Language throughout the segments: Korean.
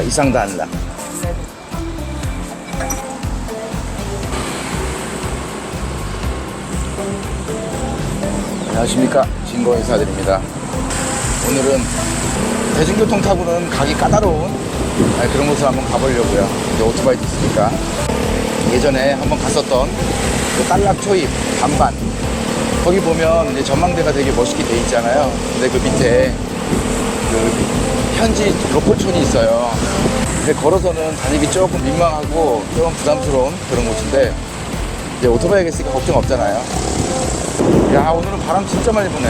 자, 이상단라. 안녕하십니까. 진거 인사드립니다. 오늘은 대중교통 타고는 가기 까다로운 아, 그런 곳을 한번 가보려고요. 이제 오토바이도 있으니까. 예전에 한번 갔었던 그 딸락 초입 반반. 거기 보면 이제 전망대가 되게 멋있게 돼 있잖아요. 근데 그 밑에 그 현지 로컬촌이 있어요. 근데 걸어서는 다니기 조금 민망하고 조금 부담스러운 그런 곳인데 이제 오토바이가 있으니까 걱정 없잖아요. 야 오늘은 바람 진짜 많이 부네.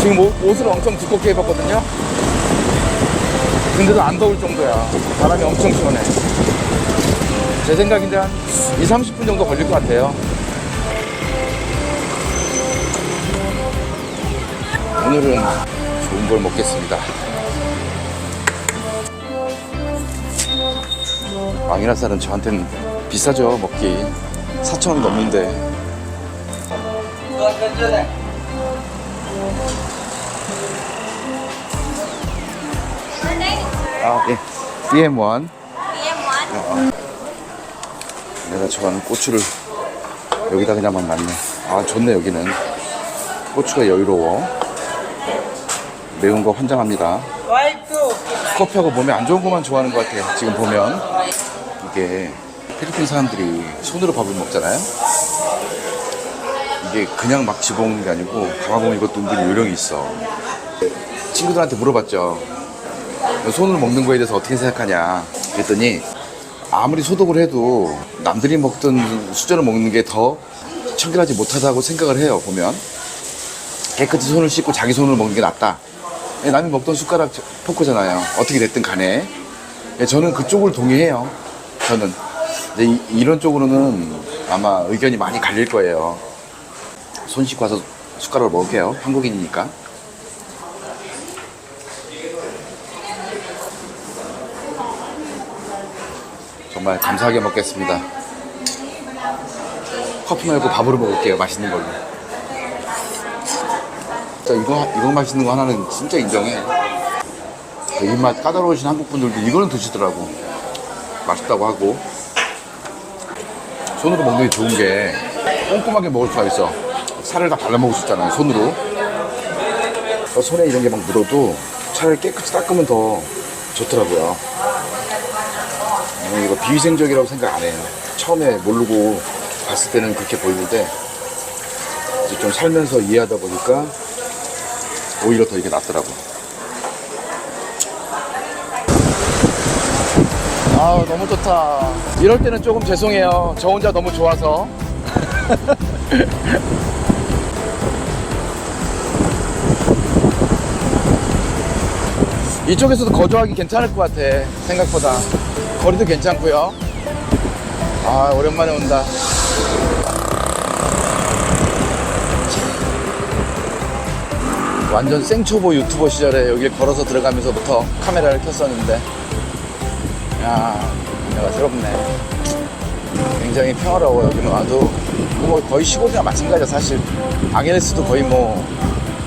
지금 옷, 옷을 엄청 두껍게 입었거든요. 근데도 안 더울 정도야. 바람이 엄청 시원해. 제 생각인데 한 2, 30분 정도 걸릴 것 같아요. 오늘은 좋은 걸 먹겠습니다. 왕이라살은 저한테는 비싸죠, 먹기. 4,000원 넘는데. 아, 예. BM1. BM1. 내가 좋아하는 고추를 여기다 그냥 막 놨네. 아, 좋네, 여기는. 고추가 여유로워. 매운 거 환장합니다. 커피하고 몸에 안 좋은 것만 좋아하는 것 같아요. 지금 보면. 이게 필리핀 사람들이 손으로 밥을 먹잖아요. 이게 그냥 막 집어먹는 게 아니고 가만보면 이것도 은근히 요령이 있어. 친구들한테 물어봤죠. 손으로 먹는 거에 대해서 어떻게 생각하냐. 그랬더니 아무리 소독을 해도 남들이 먹던 수저로 먹는 게 더 청결하지 못하다고 생각을 해요, 보면. 깨끗이 손을 씻고 자기 손으로 먹는 게 낫다. 예, 남이 먹던 숟가락, 포크잖아요. 어떻게 됐든 간에. 예, 저는 그쪽을 동의해요. 저는. 이제 이- 이런 쪽으로는 아마 의견이 많이 갈릴 거예요. 손 씻고 와서 숟가락을 먹을게요. 한국인이니까. 정말 감사하게 먹겠습니다. 커피 말고 밥으로 먹을게요. 맛있는 걸로. 진짜 이거, 이거 맛있는 거 하나는 진짜 인정해. 그 입맛 까다로우신 한국 분들도 이거는 드시더라고. 맛있다고 하고. 손으로 먹는 게 좋은 게 꼼꼼하게 먹을 수가 있어. 살을 다 발라 먹을 수 있잖아요. 손으로. 어, 손에 이런 게 막 묻어도 차라리 깨끗이 닦으면 더 좋더라고요. 저는 이거 비위생적이라고 생각 안 해요. 처음에 모르고 봤을 때는 그렇게 보이는데 이제 좀 살면서 이해하다 보니까 오히려 더 이게 낫더라고. 아 너무 좋다. 이럴 때는 조금 죄송해요. 저 혼자 너무 좋아서. 이쪽에서도 거주하기 괜찮을 것 같아. 생각보다. 거리도 괜찮고요. 아, 오랜만에 온다. 완전 생초보 유튜버 시절에 여길 걸어서 들어가면서부터 카메라를 켰었는데, 야, 내가 새롭네. 굉장히 평화로워, 여기는 와도. 뭐 거의 시골이나 마찬가지야, 사실. 아게레스도 거의 뭐,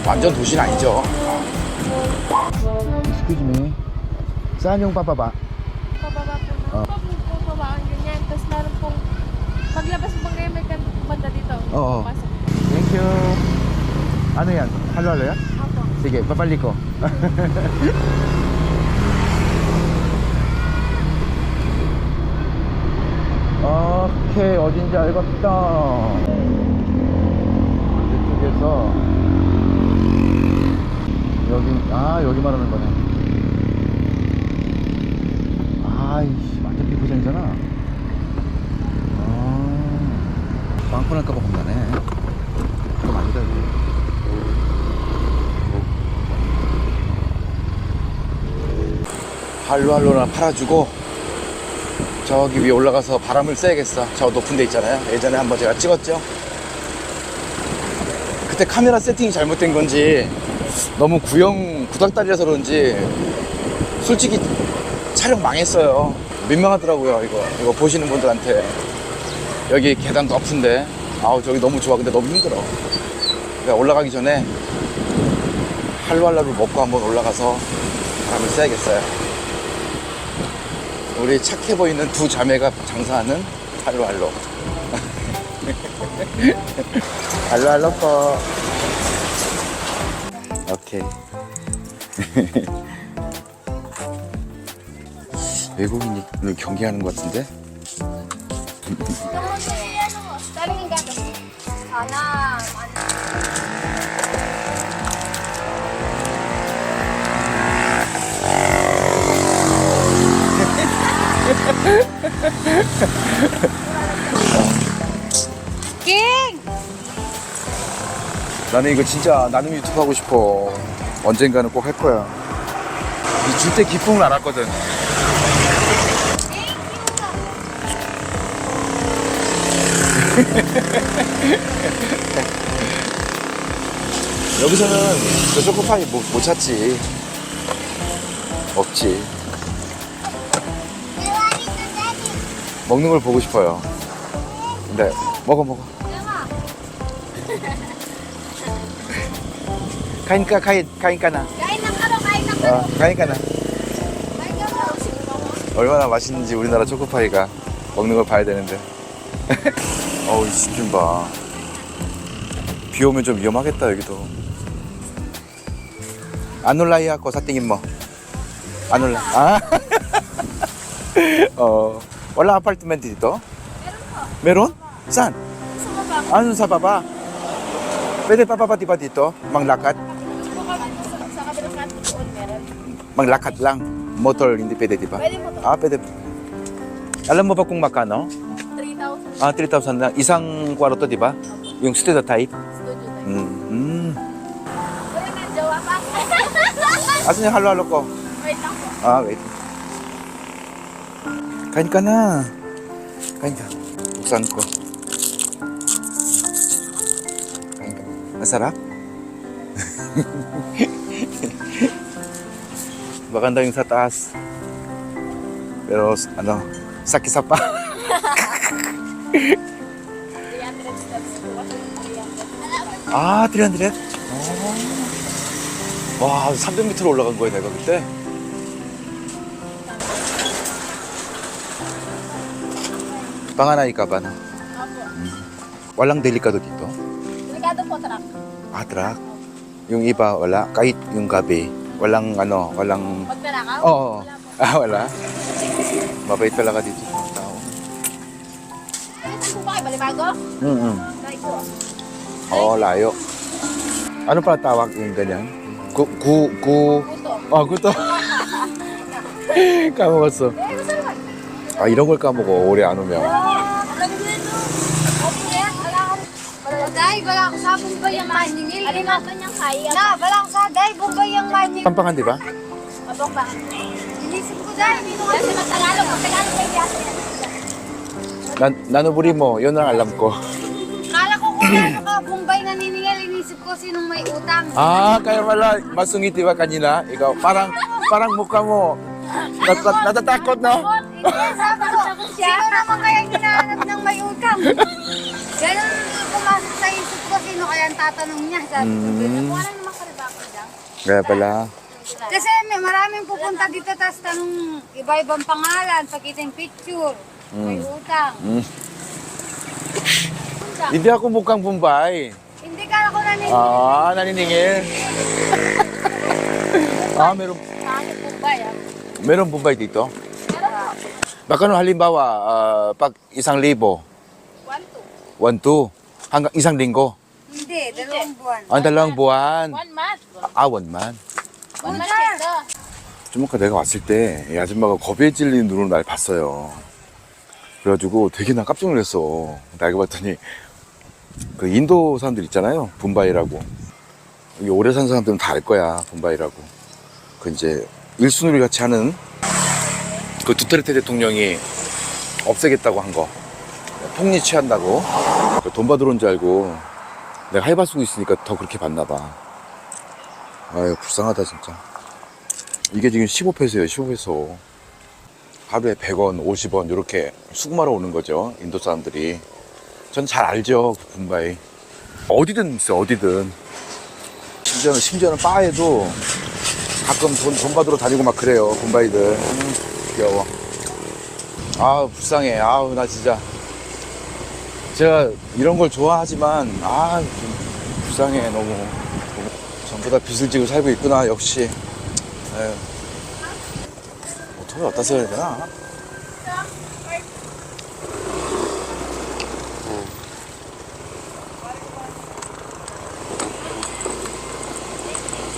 완전 도시는 아니죠. Excuse me. Saan yung papaba? Pababa po na. Oh. Oh. po, pababa ang ganyan. Tapos meron pong, paglabas mo kayo may kan- banda dito. Oo. Pasok. Thank you. Ano yan? Halo-halo yan? Opo. Sige, babalik ko. 오케이, 어딘지 알겠다. 이쪽에서 여기, 아, 여기 말하는 거네. 아이씨, 완전 피부장이잖아. 아, 빵꾸 날까봐 겁나네. 그럼 아니다, 이거. 할로할로나 팔아주고 저기 위에 올라가서 바람을 쐬야겠어. 저 높은 데 있잖아요. 예전에 한번 제가 찍었죠? 그때 카메라 세팅이 잘못된 건지 너무 구형 구닥다리라서 그런지 솔직히 촬영 망했어요. 민망하더라고요 이거. 이거 보시는 분들한테. 여기 계단 높은데. 아우 저기 너무 좋아. 근데 너무 힘들어. 그러니까 올라가기 전에 할로할로를 먹고 한번 올라가서 바람을 쐬야겠어요 우리 착해 보이는 두 자매가 장사하는 할로할로. 할로할로 거. 오케이. 외국인이 경기하는 것 같은데? Daling yung King! 나는 이거 진짜 나눔 유튜브 하고 싶어. 언젠가는 꼭 할 거야. 이줄때 기쁨을 알았거든. 여기서는 저 초코파이 못, 못 찾지. 없지. 먹는 걸 보고 싶어요. 근데 먹어 먹어. Ka kain na 어, na. 얼마나 맛있는지 우리나라 초코파이가 먹는 걸 봐야 되는데. 어우, 이집좀 봐. 비 오면 좀 위험하겠다, 여기도. 아놀라이아 거 사땡인 뭐. 아놀라. 아. 어. Wala apartment dito? Meron? Saan? Gusto mo ba? Ano sa baba? Pwede pa pa ba dito? Ka sa, sa kabilang kanto doon meron? Manglakad lang. Motor, hindi pwede, di ba? Pwede to. Ah, pwede. Alam mo ba kung magkano? 3,000 Ah, 3,000 lang. Isang kwarto, di ba? Yung studio type. studio tayo. Mm. mm. Wala na jowa pa. Asan yung halo-halo ko? Wait lang po. Ah, wait. Kain ka na. Kain ka. Buksan ko. Kain ka. Masarap? Maganda yung sa taas. Pero ano, sakit sa pa. 300 steps po. Kasi 300. 아, 300? 어. 와, 300m로 올라간 거야, 내가 그때. Panganay ka ba? No? Opo. Hmm. Walang delikado dito? Delikado po, truck. Ah, truck? Yung iba, wala? Kahit yung gabi, walang ano, walang... Magtanakaw? Oo. Wala ah, wala? Mabait pala ka dito ng tao. Ay, saan po ba? Balibago? Mm -hmm. Layo. Oo, layo. Ano pala tawag yung ganyan? Ku, ku, ku... Guto. Oh, guto. Kamuso. Eh, 아, 이런 걸 까먹어, 오래 안 오면. Day, wala ko sa bumbay ang maningil. Ano nga kanyang kaya? Na, wala ko sa day, bumbay ang maningil. 깜빵한 데 봐? Mabok ba? Inisip ko day, Kasi mag-Tagalog. Mag-Tagalog kayo dyan. 난, 나누부리 뭐, yun ang alam ko. kala ko kung ano ka, bumbay naniningil. Inisip ko sinong may utang. 아, kaya pala, masungiti ba kanina? Ikaw, parang, parang mukha mo, nat, nat, natatakot, no? Sabi ko, sino naman kaya hinahanap ng may utang? Ganun pumasok sa isip ko, sino kaya ang tatanong niya? Sabi ko, Mm. wala naman karibako dyan. Kaya pala. Kasi may maraming pupunta dito, tapos tanong iba-ibang pangalan, pakita yung picture, may utang. Mm. Hindi ako mukhang Bombay. Hindi ka ako naniningil. Ah, naniningil. ah, meron, po ba yan? meron Bombay dito? Meron po. Baka no, halimbawa, ah, pag isang libo, One, two. one, two, hanggang isang linggo. Hindi, dalawang buwan. 아, dalawang buwan. One month. 아, 원만. One month ito. 좀 아까 내가 왔을 때 이 아줌마가 겁에 찔린 눈으로 날 봤어요. 그래가지고 되게 나 깜짝 놀랐어. 알고 봤더니 그 인도 사람들 있잖아요. 분바이라고. 여기 오래 산 사람들은 다 알 거야. 분바이라고. 그 이제 일순우리 같이 하는 그 두테르테 대통령이 없애겠다고 한 거. 폭리 취한다고. 그돈 받으러 온 줄 알고 내가 하이바 쓰고 있으니까 더 그렇게 봤나 봐. 아유, 불쌍하다, 진짜. 이게 지금 15페소예요, 15페소. 하루에 100원, 50원 이렇게 수금하러 오는 거죠, 인도 사람들이. 전 잘 알죠, 그 분바이. 어디든 있어, 어디든. 심지어는, 심지어는 바에도 가끔 돈, 돈 받으러 다니고 막 그래요, 분바이들. 음, 귀여워. 아 불쌍해. 아우 나 진짜. 제가 이런 걸 좋아하지만 아좀 불쌍해 너무, 전부 다 빚을 지고 살고 있구나 역시. 에휴. 어떻게 어디다 써야 되나?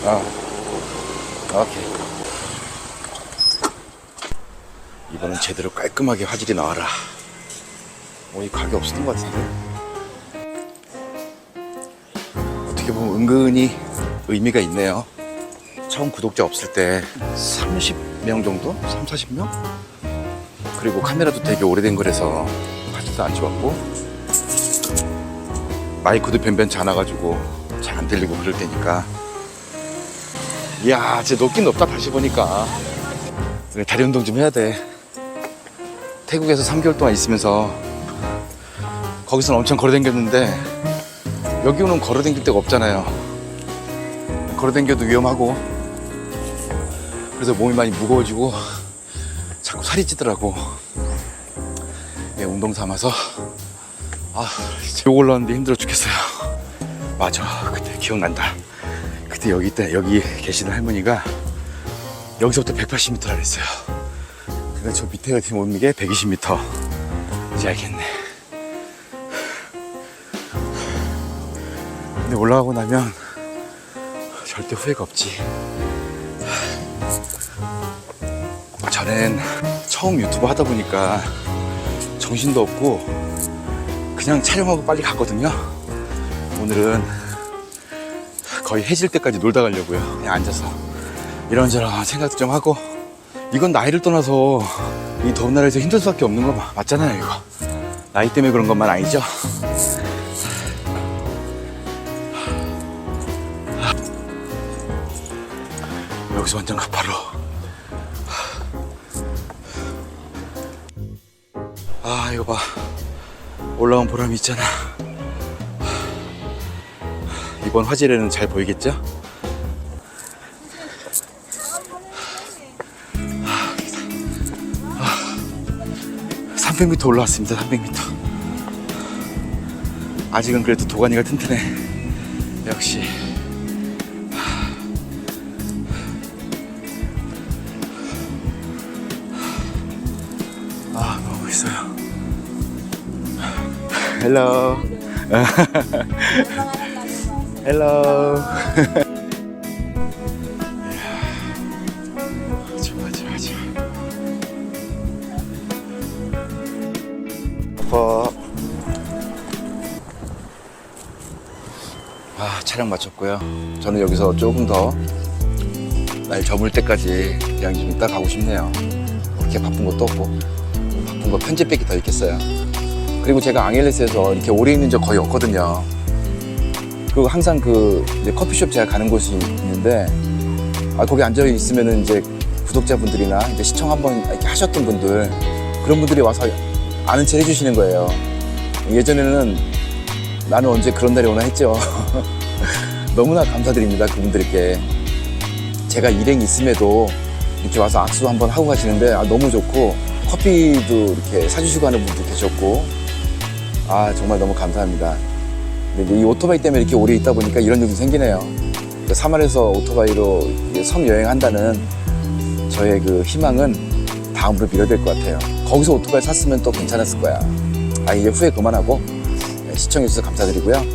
아 오케이 이번엔 제대로 깔끔하게 화질이 나와라. 어, 이 가게 없었던 것 같은데. 어떻게 보면 은근히 의미가 있네요. 처음 구독자 없을 때 30명 정도? 3, 40명? 그리고 카메라도 되게 오래된 거라서 화질도 안 좋았고 마이크도 변변치 않아가지고 잘 안 들리고 그럴 때니까 이야 진짜 높긴 높다 다시 보니까 다리 운동 좀 해야 돼. 태국에서 3개월 동안 있으면서 거기서는 엄청 걸어댕겼는데 여기 오는 걸어댕길 데가 없잖아요. 걸어댕겨도 위험하고 그래서 몸이 많이 무거워지고 자꾸 살이 찌더라고. 예, 운동 삼아서 아, 욕 올라왔는데 힘들어 죽겠어요. 맞아, 그때 기억난다. 그때 여기 때 여기 계시는 할머니가 여기서부터 180m라 그랬어요. 근데 저 밑에가 지금 오는 게 120m. 이제 알겠네. 근데 올라가고 나면 절대 후회가 없지. 전엔 처음 유튜브 하다 보니까 정신도 없고 그냥 촬영하고 빨리 갔거든요. 오늘은 거의 해질 때까지 놀다 가려고요. 그냥 앉아서. 이런저런 생각도 좀 하고 이건 나이를 떠나서 이 더운 나라에서 힘들 수밖에 없는 거 마- 맞잖아요 이거. 나이 때문에 그런 것만 아니죠? 여기서 완전 가파로. 아 이거 봐. 올라온 보람이 있잖아. 이번 화질에는 잘 보이겠죠? 300m 올라왔습니다. 300m. 아직은 그래도 도가니가 튼튼해. 역시. 아 너무 멋있어요. 헬로. 헬로. 촬영 마쳤고요. 저는 여기서 조금 더 날 저물 때까지 그냥 좀 이따 가고 싶네요. 그렇게 바쁜 것도 없고 바쁜 거 편집밖에 더 있겠어요. 그리고 제가 앙헬레스에서 이렇게 오래 있는 적 거의 없거든요. 그리고 항상 그 커피숍 제가 가는 곳이 있는데 아, 거기 앉아 있으면은 이제 구독자분들이나 이제 시청 한번 이렇게 하셨던 분들 그런 분들이 와서 아는 체 해주시는 거예요. 예전에는 나는 언제 그런 날이 오나 했죠. 너무나 감사드립니다. 그분들께. 제가 일행이 있음에도 이렇게 와서 악수 한번 하고 가시는데 아, 너무 좋고 커피도 이렇게 사주시고 하는 분도 계셨고 아 정말 너무 감사합니다. 근데 이 오토바이 때문에 이렇게 오래 있다 보니까 이런 일도 생기네요. 그 사말에서 오토바이로 섬 여행한다는 저의 그 희망은 다음으로 미뤄야 될것 같아요. 거기서 오토바이 샀으면 또 괜찮았을 거야. 아, 이제 후회 그만하고 네, 시청해주셔서 감사드리고요.